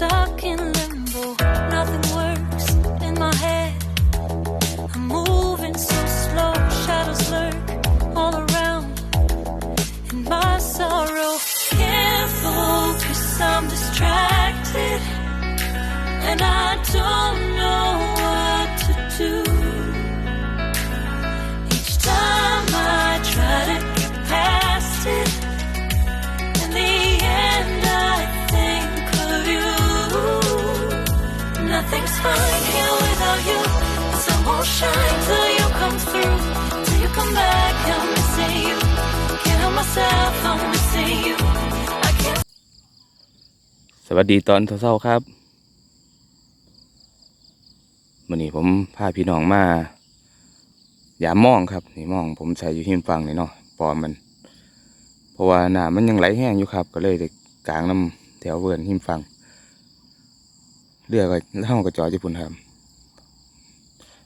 stuck in limbo. Nothing works in my head. I'm moving so slow. Shadows lurk all around. In my sorrow, can't focus. I'm distracted. And I don't know Nothing's fine here without you. The sun won't shine till you come through. Till you come back, I'm missing you. Can't help myself, I'm missing you. สวัสดีตอนเช้าๆครับวันนี้ผมพาพี่น้องมายามมองครับนี่มอง ผมใส่อยู่หิมฟังนี่เนาะปอมมัน เพราะว่าน้ำมันยังไหลแห้งอยู่ครับ ก็เลยกลางน้ำแถวเวิร์นหิมฟัง เรือก็เท่ากับจอดญี่ปุ่นครับ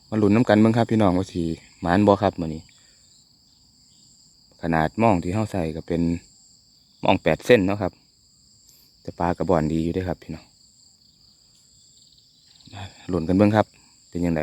มาลุ้นน้ำกันเบ้างครับพี่น้องว่าสีหมานบอครับมือนี้ ขนาดมองที่เ้าใส่ก็เป็นมองแปดเส้นเนาะครับ แต่ปลากระบอนดีอยู่ด้วยครับพี่น้องหลุนกันเบื้องครับ เป็นยังไง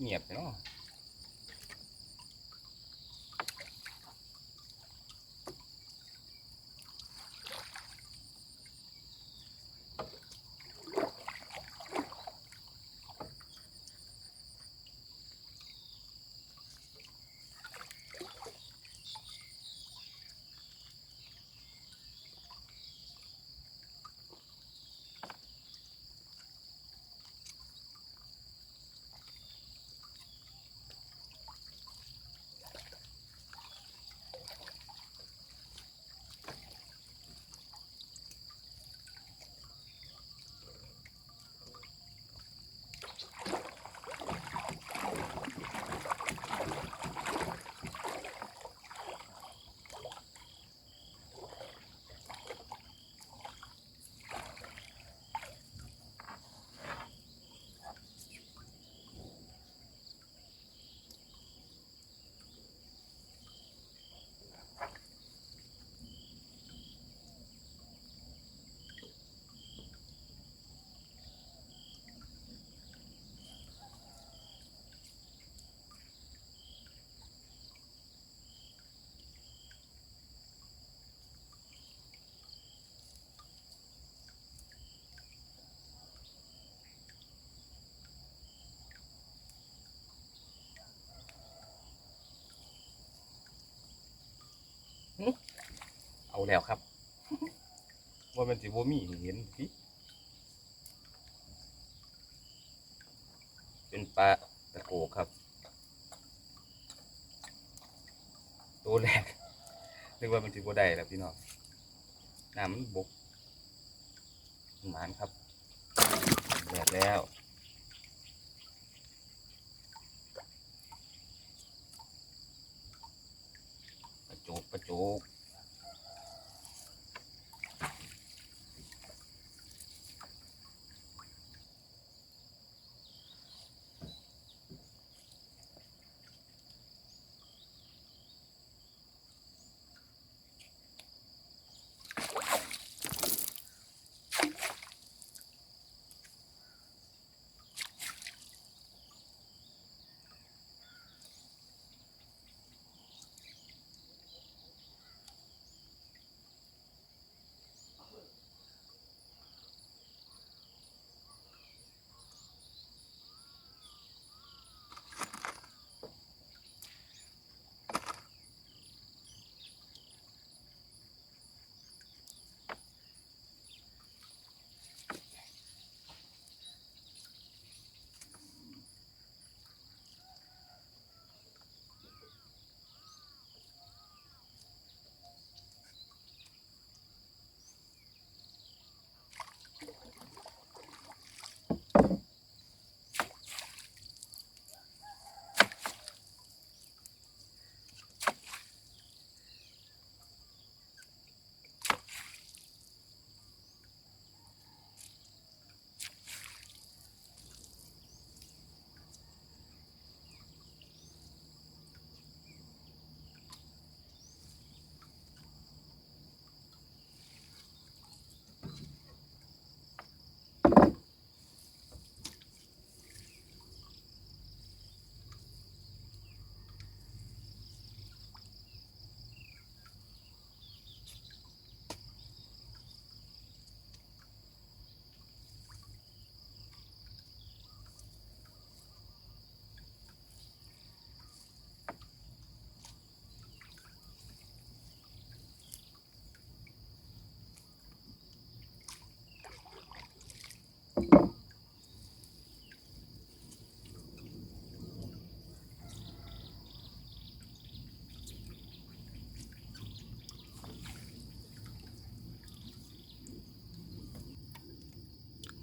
เงียบเนาะ เอาแล้วครับ ว่ามันสิบ่มีเห็นสิเป็นปลาตะโกครับ ตัวแรกนึกว่ามันสิบ่ได้แล้วพี่น้องน้ำมันบกหมานครับแดดแล้วประจุประจุ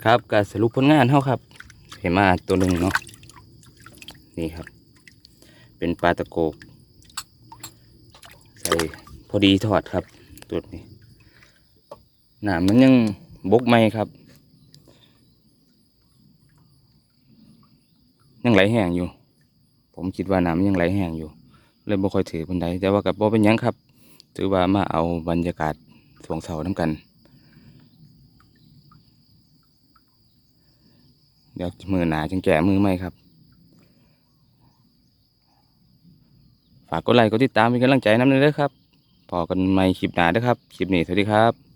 ครับก็สรุปผลงานเฮาครับ เห็นมาตัวหนึ่งเนาะนี่ครับ เป็นปลาตะโกกใส่พอดีทอดครับ ตัวนี้หนามมันยังบกไหมครับ ยังไหลแห้งอยู่ ผมคิดว่าน้ำมันยังไหลแห้งอยู่ เลยบ่ค่อยถือบันไดแต่ว่ากับบ่เป็นยังครับ ถือว่ามาเอาบรรยากาศสวงเสาน้ำกัน เดี๋ยวมือหนาจังแก่มือไหมครับ ฝากกดไลค์กดติดตามเป็นกำลังใจน้ำหนึงด้วยครับพอกันใหม่คลิปหนาด้วยครับ คลิปนี้สวัสดีครับ